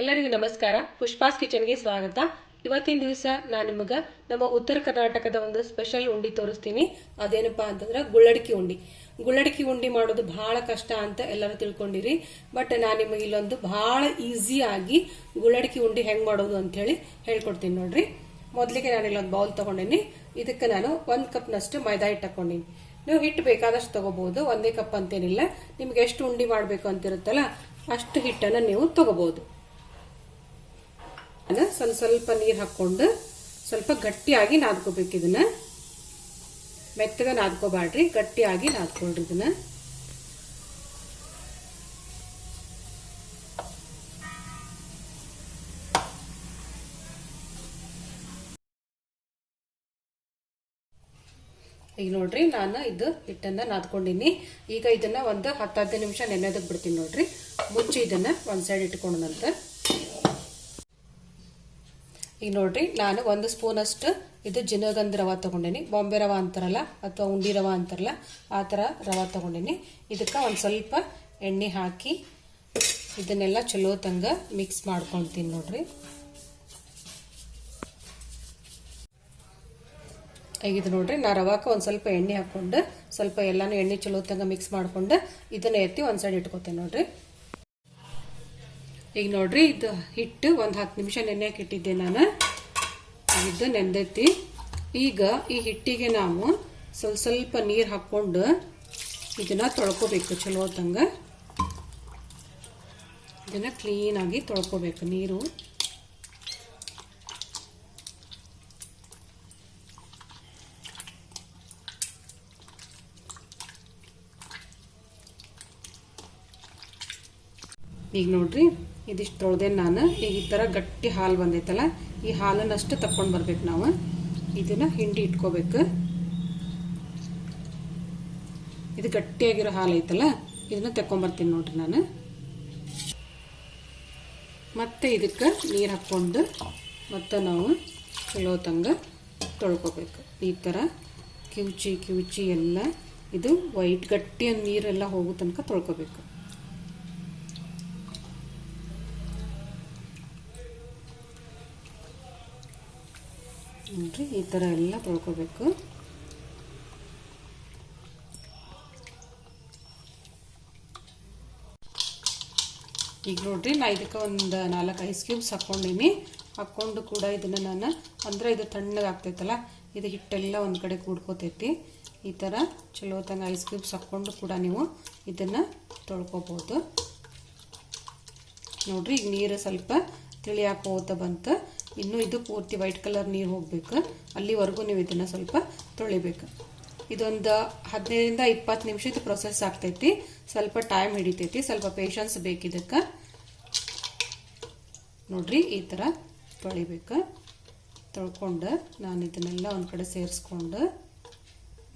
ಎಲ್ಲರಿಗೂ ನಮಸ್ಕಾರ. ಪುಷ್ಪಾಸ್ ಕಿಚನ್ಗೆ ಸ್ವಾಗತ. ಇವತ್ತಿನ ದಿವಸ ನಾನು ನಿಮಗೆ ನಮ್ಮ ಉತ್ತರ ಕರ್ನಾಟಕದ ಒಂದು ಸ್ಪೆಷಲ್ ಉಂಡಿ ತೋರಿಸ್ತೀನಿ. ಅದೇನಪ್ಪ ಅಂತಂದ್ರೆ ಗುಳ್ಳಡಿಕೆ ಉಂಡಿ. ಗುಳ್ಳಡಿಕೆ ಉಂಡಿ ಮಾಡೋದು ಬಹಳ ಕಷ್ಟ ಅಂತ ಎಲ್ಲರೂ ತಿಳ್ಕೊಂಡಿರಿ. ಬಟ್ ನಾನು ನಿಮಗೆ ಇಲ್ಲೊಂದು ಬಹಳ ಆಗಿ ಗುಳ್ಳಡಿಕೆ ಉಂಡಿ ಹೆಂಗೆ ಮಾಡೋದು ಅಂತ ಹೇಳಿ ಹೇಳ್ಕೊಡ್ತೀನಿ ನೋಡ್ರಿ. ಮೊದಲಿಗೆ ನಾನು ಇಲ್ಲೊಂದು ಬೌಲ್ ತಗೊಂಡಿನಿ. ಇದಕ್ಕೆ ನಾನು ಒಂದು ಕಪ್ನಷ್ಟು ಮೈದಾ ಹಿಟ್ಟು ಹಾಕೊಂಡೀನಿ. ನೀವು ಹಿಟ್ಟು ಬೇಕಾದಷ್ಟು ತಗೋಬಹುದು. ಒಂದೇ ಕಪ್ ಅಂತೇನಿಲ್ಲ. ನಿಮ್ಗೆ ಎಷ್ಟು ಉಂಡಿ ಮಾಡಬೇಕು ಅಂತಿರುತ್ತಲ್ಲ ಅಷ್ಟು ಹಿಟ್ಟನ್ನು ನೀವು ತಗೋಬಹುದು. ಸ್ವಲ್ಪ ಸ್ವಲ್ಪ ನೀರು ಹಾಕ್ಕೊಂಡು ಸ್ವಲ್ಪ ಗಟ್ಟಿಯಾಗಿ ನಾದ್ಕೋಬೇಕು ಇದನ್ನ. ಮೆತ್ತಗ ನಾದ್ಕೋಬಾಡ್ರಿ ಗಟ್ಟಿಯಾಗಿ ನಾದ್ಕೊಳ್ರಿ ಇದನ್ನ. ಈಗ ನೋಡ್ರಿ, ನಾನು ಇದು ಹಿಟ್ಟನ್ನ ನಾದ್ಕೊಂಡಿನಿ. ಈಗ ಇದನ್ನ ಒಂದು ಹತ್ತು ಹದಿನೈದು ನಿಮಿಷ ನೆನೆದಕ್ಕೆ ಬಿಡ್ತೀನಿ ನೋಡ್ರಿ. ಮುಚ್ಚಿ ಇದನ್ನ ಒಂದ್ ಸೈಡ್ ಇಟ್ಕೊಂಡಂತ ಈಗ ನೋಡ್ರಿ, ನಾನು ಒಂದು ಸ್ಪೂನ್ ಅಷ್ಟು ಇದು ಜಿನಗಂಧ ರವ ತಗೊಂಡೇನಿ. ಬಾಂಬೆ ರವ ಅಂತಾರಲ್ಲ, ಅಥವಾ ಉಂಡಿ ರವ ಅಂತಾರಲ್ಲ, ಆ ಥರ ರವ ತಗೊಂಡೇನಿ. ಇದಕ್ಕೆ ಒಂದು ಸ್ವಲ್ಪ ಎಣ್ಣೆ ಹಾಕಿ ಇದನ್ನೆಲ್ಲ ಚಲೋ ತಂಗ ಮಿಕ್ಸ್ ಮಾಡ್ಕೊಳ್ತೀನಿ ನೋಡ್ರಿ. ಇದು ನೋಡ್ರಿ, ನಾ ರವಾಕ ಒಂದು ಸ್ವಲ್ಪ ಎಣ್ಣೆ ಹಾಕ್ಕೊಂಡು ಸ್ವಲ್ಪ ಎಲ್ಲಾನು ಎಣ್ಣೆ ಚಲೋ ತಂಗ ಮಿಕ್ಸ್ ಮಾಡ್ಕೊಂಡು ಇದನ್ನ ಎತ್ತಿ ಒಂದು ಸೈಡ್ ಇಟ್ಕೋತೇನೆ ನೋಡ್ರಿ. ಈಗ ನೋಡ್ರಿ, ಇದು ಹಿಟ್ಟು ಒಂದು ಹತ್ತು ನಿಮಿಷ ನೆನೆಯಕ್ಕೆ ಇಟ್ಟಿದ್ದೆ ನಾನು. ಇದು ನೆಂದೈತಿ. ಈಗ ಈ ಹಿಟ್ಟಿಗೆ ನಾವು ಸ್ವಲ್ಪ ಸ್ವಲ್ಪ ನೀರು ಹಾಕ್ಕೊಂಡು ಇದನ್ನ ತೊಳ್ಕೊಬೇಕು, ಚಲೋ ತಂಗ ಇದನ್ನು ಕ್ಲೀನಾಗಿ ತೊಳ್ಕೊಬೇಕು, ನೀರು. ಈಗ ನೋಡ್ರಿ, ಇದಿಷ್ಟು ತೊಳ್ದೆ ನಾನು. ಈಗ ಈ ಥರ ಗಟ್ಟಿ ಹಾಲು ಬಂದೈತಲ್ಲ, ಈ ಹಾಲನ್ನಷ್ಟು ತಕ್ಕೊಂಡು ಬರ್ಬೇಕು ನಾವು. ಇದನ್ನು ಹಿಂಡಿ ಇಟ್ಕೋಬೇಕು. ಇದು ಗಟ್ಟಿಯಾಗಿರೋ ಹಾಲು ಐತಲ್ಲ, ಇದನ್ನ ತಕೊಂಬರ್ತೀನಿ ನೋಡ್ರಿ ನಾನು. ಮತ್ತೆ ಇದಕ್ಕೆ ನೀರು ಹಾಕ್ಕೊಂಡು, ಮತ್ತೆ ನಾವು ಚಲೋ ತಂಗ ತೊಳ್ಕೊಬೇಕು. ಈ ಥರ ಕಿವುಚಿ ಕಿವುಚಿ ಎಲ್ಲ ಇದು ವೈಟ್ ಗಟ್ಟಿ ನೀರೆಲ್ಲ ಹೋಗೋ ತನಕ ತೊಳ್ಕೊಬೇಕು. ನೋಡ್ರಿ ಈ ಥರ ಎಲ್ಲ ತೊಳ್ಕೋಬೇಕು. ಈಗ ನೋಡ್ರಿ, ನಾ ಇದಕ್ಕೆ ಒಂದು ನಾಲ್ಕು ಐಸ್ ಕ್ಯೂಬ್ಸ್ ಹಾಕ್ಕೊಂಡೀನಿ. ಹಾಕ್ಕೊಂಡು ಕೂಡ ಇದನ್ನು ನಾನು, ಅಂದರೆ ಇದು ತಣ್ಣಗೆ ಆಗ್ತೈತಲ್ಲ, ಇದು ಹಿಟ್ಟೆಲ್ಲ ಒಂದು ಕಡೆ ಕೂಡ್ಕೋತೈತಿ. ಈ ಥರ ಚಲೋ ತಂಗ ಐಸ್ ಕ್ಯೂಬ್ಸ್ ಹಾಕ್ಕೊಂಡು ಕೂಡ ನೀವು ಇದನ್ನು ತೊಳ್ಕೊಬೋದು. ನೋಡ್ರಿ, ಈಗ ನೀರು ಸ್ವಲ್ಪ ತಿಳಿಯಾಕೋತ ಬಂತು. ಇನ್ನು ಇದು ಪೂರ್ತಿ ವೈಟ್ ಕಲರ್ ನೀರು ಹೋಗ್ಬೇಕು. ಅಲ್ಲಿವರೆಗೂ ನೀವು ಇದನ್ನು ಸ್ವಲ್ಪ ತೊಳಿಬೇಕು. ಇದೊಂದು ಹದಿನೈದರಿಂದ ಇಪ್ಪತ್ತು ನಿಮಿಷದ ಪ್ರೊಸೆಸ್ ಆಗ್ತೈತಿ. ಸ್ವಲ್ಪ ಟೈಮ್ ಹಿಡಿತೈತಿ. ಸ್ವಲ್ಪ ಪೇಷನ್ಸ್ ಬೇಕಿದಕ್ಕೆ ನೋಡ್ರಿ, ಈ ಥರ ತೊಳಿಬೇಕು. ತೊಳ್ಕೊಂಡು ನಾನು ಇದನ್ನೆಲ್ಲ ಒಂದು ಕಡೆ ಸೇರಿಸ್ಕೊಂಡು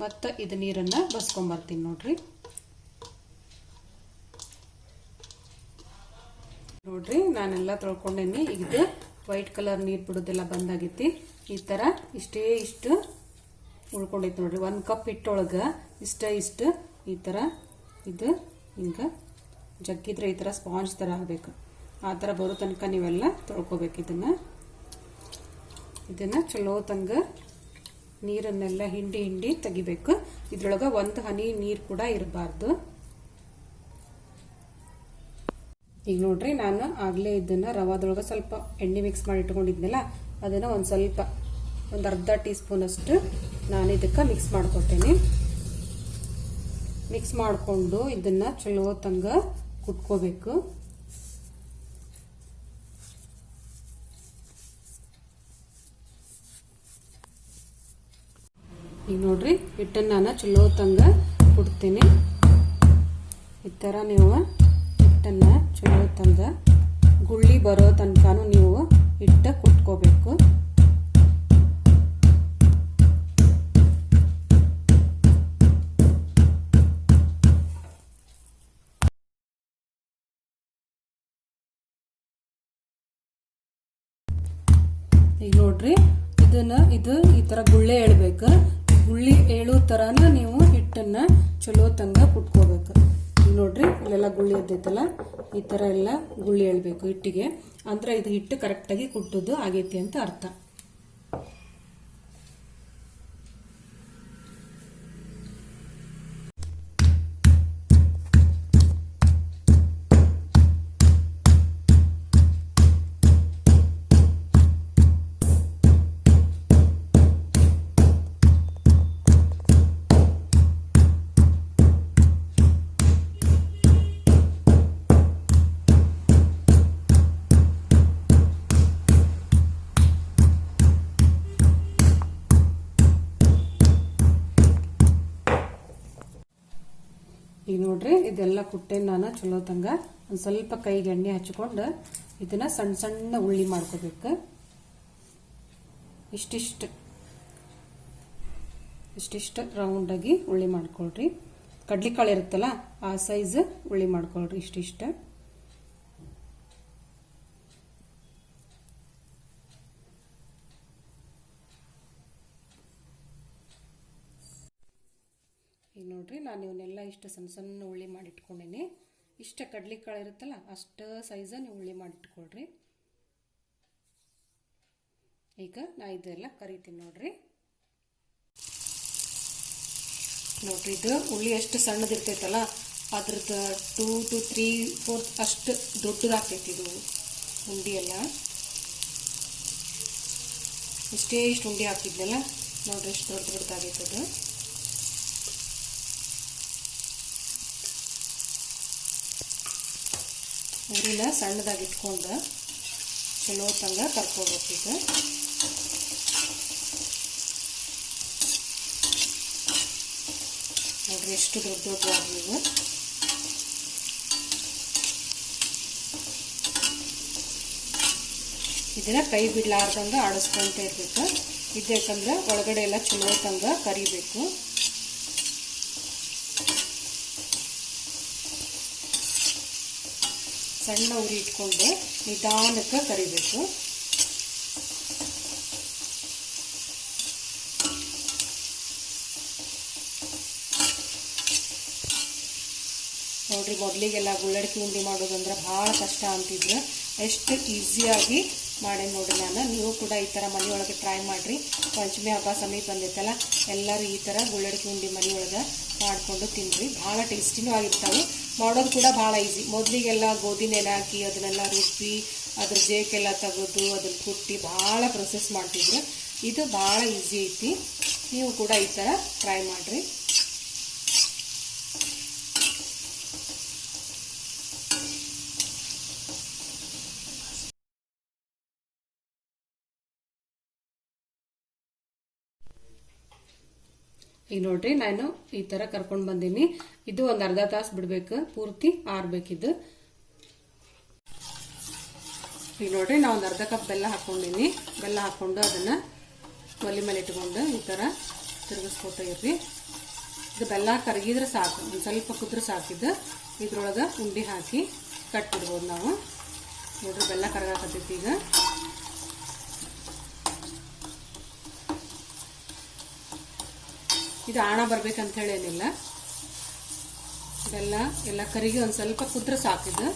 ಮತ್ತು ಇದು ನೀರನ್ನು ಬಸ್ಕೊಂಬರ್ತೀನಿ ನೋಡ್ರಿ. ನೋಡ್ರಿ, ನಾನೆಲ್ಲ ತೊಳ್ಕೊಂಡೇನಿ. ಇದು ವೈಟ್ ಕಲರ್ ನೀರು ಬಿಡೋದೆಲ್ಲ ಬಂದಾಗೈತಿ ಈ ಥರ ಇಷ್ಟೇ ಇಷ್ಟು ಉಳ್ಕೊಂಡೈತೆ ನೋಡ್ರಿ. ಒಂದು ಕಪ್ ಹಿಟ್ಟೊಳಗೆ ಇಷ್ಟ ಇಷ್ಟು ಈ ಥರ ಇದು ಹಿಂಗೆ ಜಗ್ಗಿದ್ರೆ ಈ ಥರ ಸ್ಪಾಂಜ್ ಥರ ಆಗಬೇಕು. ಆ ಥರ ಬರೋ ತನಕ ನೀವೆಲ್ಲ ತೊಳ್ಕೊಬೇಕು ಇದನ್ನು. ಇದನ್ನು ಚಲೋ ತಂಗ ನೀರನ್ನೆಲ್ಲ ಹಿಂಡಿ ಹಿಂಡಿ ತೆಗಿಬೇಕು. ಇದ್ರೊಳಗೆ ಒಂದು ಹನಿ ನೀರು ಕೂಡ ಇರಬಾರ್ದು. ಈಗ ನೋಡ್ರಿ ನಾನು ಆಗಲೇ ಇದನ್ನ ರವಾದೊಳಗೆ ಸ್ವಲ್ಪ ಎಣ್ಣೆ ಮಿಕ್ಸ್ ಮಾಡಿ ಇಟ್ಕೊಂಡಿದ್ನಲ್ಲ, ಅದನ್ನು ಒಂದು ಸ್ವಲ್ಪ, ಒಂದು ಅರ್ಧ ಟೀ ಸ್ಪೂನಷ್ಟು ನಾನು ಇದಕ್ಕೆ ಮಿಕ್ಸ್ ಮಾಡ್ಕೊತೇನೆ. ಮಿಕ್ಸ್ ಮಾಡಿಕೊಂಡು ಇದನ್ನು ಚಲೋ ತಂಗ ಕುಟ್ಕೋಬೇಕು. ಈಗ ನೋಡ್ರಿ ಹಿಟ್ಟನ್ನು ನಾನು ಚಲೋ ತಂಗ ಕುಡ್ತೀನಿ ಈ ಥರ ನೀವು ಹಿಟ್ಟನ್ನು ಚಲೋ ತಂದ ಗುಳ್ಳಿ ಬರೋ ತನಕನೂ ನೀವು ಹಿಟ್ಟ ಕುಟ್ಕೋಬೇಕು. ಈಗ ನೋಡ್ರಿ, ಇದನ್ನ ಇದು ಈ ತರ ಗುಳ್ಳೆ ಎಳ್ಬೇಕು ಗುಳ್ಳಿ ಏಳೋ ತರಾನ ನೀವು ಹಿಟ್ಟನ್ನ ಚಲೋ ತಂಗ ಕುಟ್ಕೋಬೇಕು. ನೋಡ್ರಿ, ಇಲ್ಲೆಲ್ಲ ಗುಳ್ಳಿ ಎದ್ದೈತಲ್ಲ ಈ ಥರ ಎಲ್ಲ ಗುಳ್ಳಿ ಎಳ್ಬೇಕು ಹಿಟ್ಟಿಗೆ. ಅಂದ್ರೆ ಇದು ಹಿಟ್ಟು ಕರೆಕ್ಟಾಗಿ ಕುಟ್ಟುದು ಆಗೈತಿ ಅಂತ ಅರ್ಥ. ಈಗ ನೋಡ್ರಿ, ಇದೆಲ್ಲ ಕುಟ್ಟೆ ನಾನು ಚಲೋ ತಂಗ. ಒಂದು ಸ್ವಲ್ಪ ಕೈಗೆ ಎಣ್ಣೆ ಹಚ್ಕೊಂಡು ಇದನ್ನ ಸಣ್ಣ ಸಣ್ಣ ಉಳ್ಳಿ ಮಾಡ್ಕೋಬೇಕು. ಇಷ್ಟಿಷ್ಟು ಇಷ್ಟಿಷ್ಟು ರೌಂಡಾಗಿ ಉಳ್ಳಿ ಮಾಡ್ಕೊಳ್ರಿ. ಕಡ್ಲಿಕಾಳು ಇರುತ್ತಲ್ಲ, ಆ ಸೈಜ್ ಉಳ್ಳಿ ಮಾಡ್ಕೊಳ್ರಿ ಇಷ್ಟಿಷ್ಟು ಈಗ ನೋಡ್ರಿ ನಾನು ಇವನ್ನೆಲ್ಲ ಇಷ್ಟು ಸಣ್ಣ ಸಣ್ಣ ಉಳ್ಳಿ ಮಾಡಿ ಇಷ್ಟು ಇಷ್ಟ ಕಡ್ಲಿಕಾಳು ಇರುತ್ತಲ್ಲ, ಅಷ್ಟು ಸೈಜ ನೀವು ಉಳ್ಳಿ ಮಾಡಿ ಇಟ್ಕೊಳ್ರಿ ಈಗ ನಾ ಇದೆಲ್ಲ ಕರಿತೀನಿ ನೋಡ್ರಿ. ನೋಡ್ರಿ, ಇದು ಉಳ್ಳಿ ಎಷ್ಟು ಸಣ್ಣದಿರ್ತೈತಲ್ಲ ಅದ್ರದ್ದು ಟೂ ಟು ತ್ರೀ ಫೋರ್ತ್ ಅಷ್ಟು ದೊಡ್ಡದಾಗ್ತೈತಿ ಇದು ಉಂಡಿ ಎಲ್ಲ. ಇಷ್ಟೇ ಇಷ್ಟು ಉಂಡಿ ಹಾಕಿದ್ನಲ್ಲ, ನೋಡ್ರಿ ಎಷ್ಟು ದೊಡ್ಡ ದೊಡ್ಡದಾಗೈತೆ ಉರಿನ ಸಣ್ಣದಾಗಿ ಇಟ್ಕೊಂಡು ಚಲೋ ತಂಗ ಕರ್ಕೋಬೇಕು ಈಗ. ನೋಡ್ರಿ ಎಷ್ಟು ದೊಡ್ಡ ದೊಡ್ಡ ಇವು. ಇದನ್ನ ಕೈ ಬಿಡ್ಲಾರ್ದಂಗ ಆಡಿಸ್ಕೊಂತ ಇರ್ಬೇಕು. ಇದ್ಯಾಕಂದ್ರೆ ಒಳಗಡೆ ಎಲ್ಲ ಚಲೋ ತಂಗ ಕರಿಬೇಕು. ಸಣ್ಣ ಉರಿ ಇಟ್ಕೊಂಡು ನಿಧಾನಕ್ಕೆ ಕರಿಬೇಕು. ನೋಡ್ರಿ, ಮೊದಲಿಗೆಲ್ಲ ಗುಳ್ಳಡಿಕೆ ಉಂಡಿ ಮಾಡೋದಂದ್ರೆ ಭಾಳ ಕಷ್ಟ ಅಂತಿದ್ರು. ಎಷ್ಟು ಈಸಿಯಾಗಿ ಮಾಡಿ ನೋಡ್ರಿ ನಾನು. ನೀವು ಕೂಡ ಈ ಥರ ಮನೆಯೊಳಗೆ ಟ್ರೈ ಮಾಡಿರಿ. ಪಂಚಮಿ ಹಬ್ಬ ಸಮೀಪ ಬಂದೈತಲ್ಲ ಎಲ್ಲರೂ ಈ ಥರ ಗುಳ್ಳಡಿಕೆ ಉಂಡಿ ಮನೆಯೊಳಗೆ ಮಾಡಿಕೊಂಡು ತಿನ್ನಿರಿ ಭಾಳ ಟೇಸ್ಟಿನೂ ಆಗಿರ್ತಾವೆ. ಮಾಡೋದು ಕೂಡ ಭಾಳ ಈಸಿ ಮೊದಲಿಗೆಲ್ಲ ಗೋಧಿ ನೆನೆ ಹಾಕಿ ಅದನ್ನೆಲ್ಲ ರುಬ್ಬಿ, ಅದ್ರ ಜೇಕೆಲ್ಲ ತೆಗೆದು, ಅದನ್ನ ಕುಟ್ಟಿ ಭಾಳ ಪ್ರೊಸೆಸ್ ಮಾಡ್ತಿದ್ರು. ಇದು ಭಾಳ ಈಸಿ ಐತಿ. ನೀವು ಕೂಡ ಈ ಥರ ಟ್ರೈ ಮಾಡಿರಿ. ಈಗ ನೋಡ್ರಿ ನಾನು ಈ ತರ ಕರ್ಕೊಂಡು ಬಂದೀನಿ. ಇದು ಒಂದು ಅರ್ಧ ತಾಸು ಬಿಡ್ಬೇಕು. ಪೂರ್ತಿ ಆರ್ಬೇಕಿದು. ಈಗ ನೋಡ್ರಿ ನಾವು ಒಂದು ಅರ್ಧ ಕಪ್ ಬೆಲ್ಲ ಹಾಕೊಂಡಿನಿ. ಬೆಲ್ಲ ಹಾಕೊಂಡು ಅದನ್ನ ಒಲೆ ಮೇಲೆ ಇಟ್ಕೊಂಡು ಈ ತರ ತಿರುಗಿಸ್ಕೊತ ಇರ್ರಿ. ಇದು ಬೆಲ್ಲ ಕರಗಿದ್ರೆ ಸಾಕು. ಒಂದು ಸ್ವಲ್ಪ ಕುದ್ರೆ ಸಾಕಿದ್ದು ಇದ್ರೊಳಗೆ ಉಂಡೆ ಹಾಕಿ ಕಟ್ಬಿಡ್ಬೋದು ನಾವು. ನೋಡ್ರಿ ಬೆಲ್ಲ ಕರಗಾಕತ್ತೈತಿ ಈಗ. ಇದು ಆಣ ಬರ್ಬೇಕಂತ ಹೇಳಿ ಏನಿಲ್ಲ. ಬೆಲ್ಲ ಎಲ್ಲ ಕರಿಗೆ ಒಂದು ಸ್ವಲ್ಪ ಕುದ್ರೆ ಸಾಕಿದ್ದು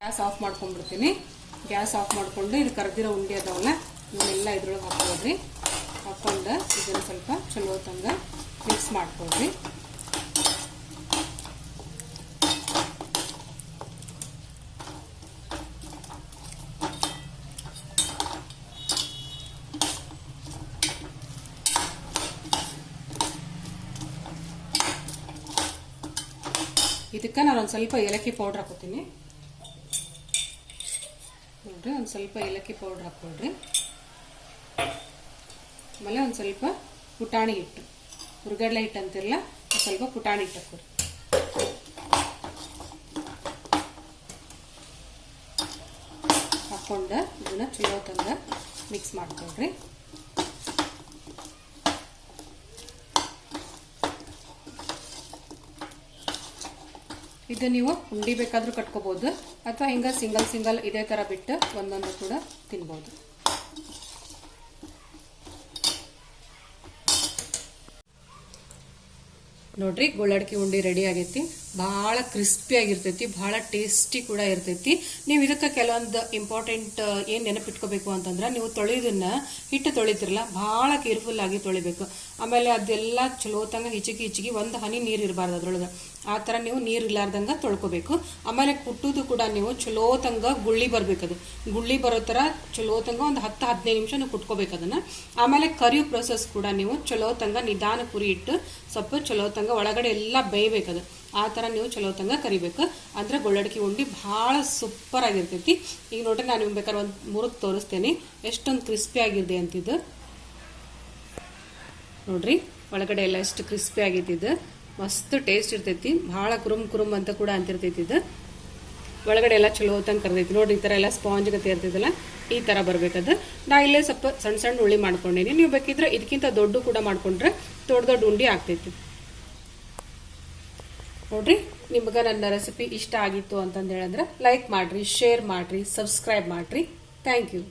ಗ್ಯಾಸ್ ಆಫ್ ಮಾಡ್ಕೊಂಡ್ಬಿಡ್ತೀನಿ. ಗ್ಯಾಸ್ ಆಫ್ ಮಾಡ್ಕೊಂಡು ಇದು ಕರೆದಿರೋ ಉಂಡೆ ಅದಾವಲ್ಲ, ಇವನ್ನೆಲ್ಲ ಇದ್ರೊಳಗೆ ಹಾಕೊಳ್ರಿ ಹಾಕ್ಕೊಂಡು ಇದನ್ನು ಸ್ವಲ್ಪ ಚಲೋ ತಂಗ ಮಿಕ್ಸ್ ಮಾಡ್ಕೊಳ್ರಿ ಇದಕ್ಕೆ ಒಂದು ಸ್ವಲ್ಪ ಏಲಕ್ಕಿ ಪೌಡ್ರ್ ಹಾಕೋತೀನಿ. ನೋಡ್ರಿ, ಒಂದು ಸ್ವಲ್ಪ ಏಲಕ್ಕಿ ಪೌಡ್ರ್ ಹಾಕ್ಕೊಳ್ರಿ ಆಮೇಲೆ ಒಂದು ಸ್ವಲ್ಪ ಪುಟಾಣಿ ಹಿಟ್ಟು. ಹುರ್ಗಡ್ಲೆ ಹಿಟ್ಟು ಅಂತಿರಲ್ಲ ಸ್ವಲ್ಪ ಪುಟಾಣಿ ಹಿಟ್ಟು ಹಾಕೊರಿ. ಹಾಕ್ಕೊಂಡು ಇದನ್ನ ಚಲೋ ತಂದ ಮಿಕ್ಸ್ ಮಾಡ್ಕೊಳ್ರಿ. ಇದು ನೀವು ಉಂಡಿ ಬೇಕಾದರೂ ಕಟ್ಕೋಬೋದು. ಅಥವಾ ಹಿಂಗೆ ಸಿಂಗಲ್ ಸಿಂಗಲ್ ಇದೇ ತರ ಬಿಟ್ಟು ಒಂದೊಂದು ಕೂಡ ತಿನ್ಬೋದು. ನೋಡ್ರಿ, ಗೋಳಾಡ್ಕಿ ಉಂಡಿ ರೆಡಿ ಆಗೈತಿ. ಭಾಳ ಕ್ರಿಸ್ಪಿ ಆಗಿರ್ತೈತಿ, ಭಾಳ ಟೇಸ್ಟಿ ಕೂಡ ಇರ್ತೈತಿ. ನೀವು ಇದಕ್ಕೆ ಕೆಲವೊಂದು ಇಂಪಾರ್ಟೆಂಟ್ ಏನು ನೆನಪಿಟ್ಕೋಬೇಕು ಅಂತಂದ್ರೆ ನೀವು ತೊಳೆಯೋದನ್ನ ಹಿಟ್ಟು ತೊಳಿತಿರಲ್ಲ, ಭಾಳ ಕೇರ್ಫುಲ್ ಆಗಿ ತೊಳಿಬೇಕು. ಆಮೇಲೆ ಅದೆಲ್ಲ ಚಲೋತಂಗ ಹಿಚಗಿ ಹಿಚಗಿ ಒಂದು ಹನಿ ನೀರು ಇರಬಾರ್ದು ಅದ್ರೊಳಗೆ. ಆ ಥರ ನೀವು ನೀರು ಇರ್ಲಾರ್ದಂಗ ತೊಳ್ಕೊಬೇಕು. ಆಮೇಲೆ ಕುಟ್ಟುದು ಕೂಡ ನೀವು ಚಲೋತಂಗ ಗುಳ್ಳಿ ಬರ್ಬೇಕು ಅದು. ಗುಳ್ಳಿ ಬರೋ ಥರ ಚಲೋತಂಗ ಒಂದು ಹತ್ತು ಹದಿನೈದು ನಿಮಿಷ ನೀವು ಕುಟ್ಕೋಬೇಕು ಅದನ್ನ. ಆಮೇಲೆ ಕರಿಯೋ ಪ್ರೊಸೆಸ್ ಕೂಡ ನೀವು ಚಲೋತಂಗ ನಿಧಾನ ಕುರಿ ಇಟ್ಟು ಸ್ವಲ್ಪ ಚಲೋತಂಗ ಒಳಗಡೆ ಎಲ್ಲ ಬೇಯ್ಬೇಕದು. ಆ ಥರ ನೀವು ಚಲೋತಂಗ ಕರಿಬೇಕು. ಅಂದ್ರೆ ಗುಳ್ಳಡ್ಕಿ ಉಂಡಿ ಭಾಳ ಸೂಪರ್ ಆಗಿರ್ತೈತಿ. ಈಗ ನೋಡ್ರಿ ನಾನು ನಿಮ್ಗೆ ಬೇಕಾದ್ರೆ ಒಂದು ಮುರಿದು ತೋರಿಸ್ತೇನೆ. ಎಷ್ಟೊಂದು ಕ್ರಿಸ್ಪಿ ಆಗಿದೆ ಅಂತಿದ್ದು ನೋಡ್ರಿ, ಒಳಗಡೆ ಎಲ್ಲ ಎಷ್ಟು ಕ್ರಿಸ್ಪಿ ಆಗಿದ್ದಿದ್ದು ಮಸ್ತ್ ಟೇಸ್ಟ್ ಇರ್ತೈತಿ. ಭಾಳ ಕುರುಮ್ ಕುರುಮ್ ಅಂತ ಕೂಡ ಅಂತಿರ್ತೈತಿ ಇದು. ಒಳಗಡೆ ಎಲ್ಲ ಚಲೋ ಹೊತ್ತಂಗೆ ಕರ್ದೈತಿ. ನೋಡಿ ಈ ಥರ ಎಲ್ಲ ಸ್ಪಾಂಜ್ ಗತಿ ಇರ್ತೈತಲ್ಲ, ಈ ಥರ ಬರಬೇಕದು ನಾ ಇಲ್ಲೇ ಸ್ವಲ್ಪ ಸಣ್ಣ ಸಣ್ಣ ಉಳ್ಳಿ ಮಾಡ್ಕೊಂಡೇನಿ. ನೀವು ಬೇಕಿದ್ರೆ ಇದಕ್ಕಿಂತ ದೊಡ್ಡ ಕೂಡ ಮಾಡ್ಕೊಂಡ್ರೆ ದೊಡ್ಡ ದೊಡ್ಡ ಉಂಡಿ ಆಗ್ತೈತಿ. ನೋಡ್ರಿ, ನಿಮ್ಗೆ ನನ್ನ ರೆಸಿಪಿ ಇಷ್ಟ ಆಗಿತ್ತು ಅಂತಂದು ಹೇಳಿದ್ರೆ ಲೈಕ್ ಮಾಡಿರಿ ಶೇರ್ ಮಾಡಿರಿ ಸಬ್ಸ್ಕ್ರೈಬ್ ಮಾಡಿರಿ. Thank you